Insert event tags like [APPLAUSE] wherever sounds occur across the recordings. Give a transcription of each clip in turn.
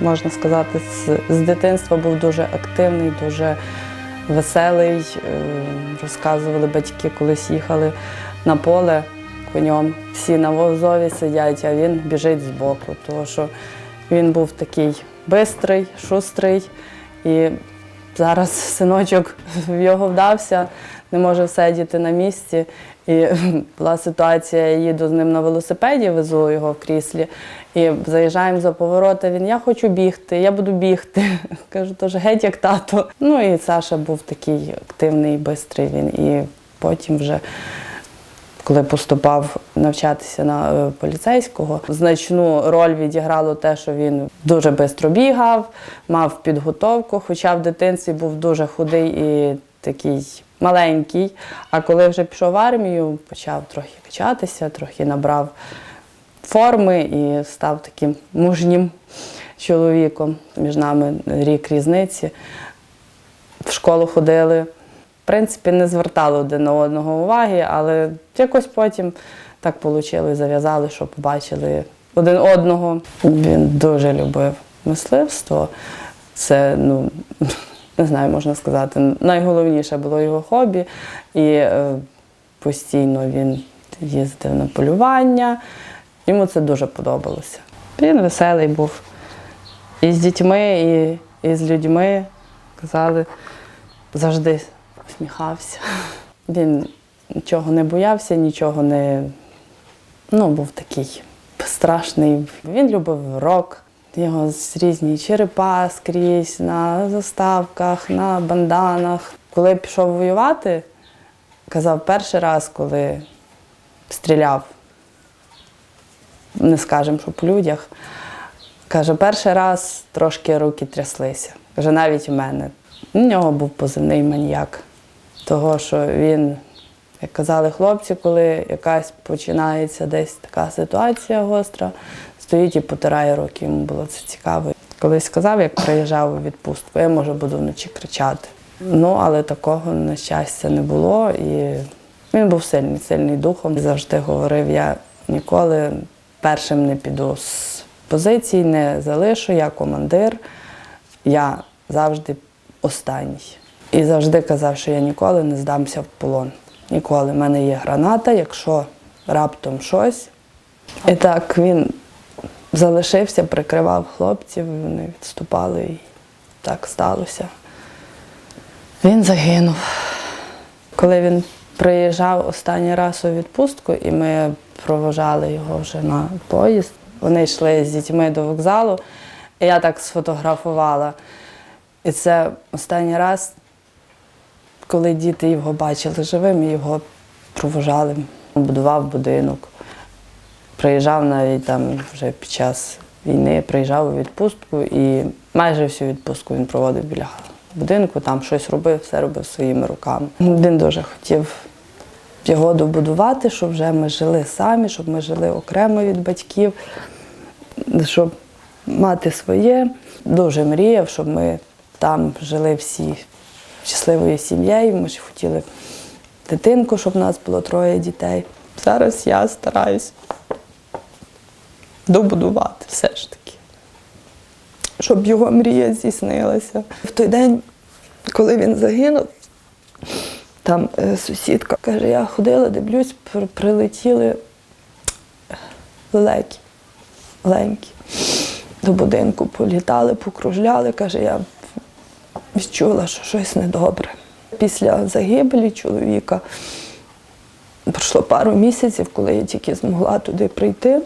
можна сказати, з, з дитинства був дуже активний, дуже веселий. Е, Розказували батьки, колись їхали на поле конем. Всі на возові сидять, а він біжить збоку, тому що він був такий бистрий, шустрий. І зараз синочок в його вдався, не може сидіти на місці. І була ситуація, я їду з ним на велосипеді, везу його в кріслі, і заїжджаємо за повороти. Він я хочу бігти, я буду бігти. [LAUGHS] Кажу, тож геть як тато. Ну і Саша був такий активний, бистрий він. І потім вже. Коли поступав навчатися на е, поліцейського, значну роль відіграло те, що він дуже швидко бігав, мав підготовку, хоча в дитинстві був дуже худий і такий маленький. А коли вже пішов в армію, почав трохи качатися, трохи набрав форми і став таким мужнім чоловіком. Між нами рік різниці. В школу ходили. В принципі, не звертали один на одного уваги, але якось потім так вийшло, зав'язали, що побачили один одного. Він дуже любив мисливство. Це, ну, [LAUGHS] не знаю, можна сказати, найголовніше було його хобі. І е, постійно він їздив на полювання. Йому це дуже подобалося. Він веселий був і з дітьми, і, і з людьми. Казали, завжди усміхався. [LAUGHS] Він нічого не боявся, нічого не ну, був такий страшний. Він любив рок. Його з різні черепа скрізь на заставках, на банданах. Коли пішов воювати, казав перший раз, коли стріляв, не скажемо, що по людях. Каже, перший раз трошки руки тряслися. Каже, навіть у мене. У нього був позивний маніяк. Того, що він, як казали хлопці, коли якась починається десь така ситуація гостра, стоїть і потирає руки. Йому було це цікаво. Колись сказав, як приїжджав у відпустку, я може буду вночі кричати. Ну, але такого, на щастя, не було. І він був сильний, сильний духом. Завжди говорив, я ніколи першим не піду з позицій, не залишу, я командир, я завжди останній. І завжди казав, що я ніколи не здамся в полон. Ніколи. У мене є граната, якщо раптом щось. І так він залишився, прикривав хлопців, вони відступали і так сталося. Він загинув. Коли він приїжджав останній раз у відпустку, і ми провожали його вже на поїзд, вони йшли з дітьми до вокзалу, і я так сфотографувала. І це останній раз, коли діти його бачили живим, його провожали. Будував будинок. Приїжджав навіть там вже під час війни, приїжджав у відпустку і майже всю відпустку він проводив біля будинку, там щось робив, все робив своїми руками. Він дуже хотів його добудувати, щоб вже ми жили самі, щоб ми жили окремо від батьків, щоб мати своє. Дуже мріяв, щоб ми там жили всі щасливою сім'єю. Ми ж хотіли дитинку, щоб в нас було троє дітей. Зараз я стараюсь добудувати все ж таки, щоб його мрія здійснилася. В той день, коли він загинув, там е, сусідка каже, я ходила, дивлюсь, прилетіли лелеки, ленькі до будинку, політали, покружляли. Каже, я відчула, що щось недобре. Після загибелі чоловіка пройшло пару місяців, коли я тільки змогла туди прийти.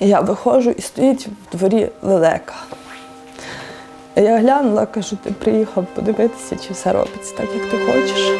Я виходжу і стоїть в дворі лелека. Я глянула, кажу, ти приїхав подивитися, чи все робиться так, як ти хочеш.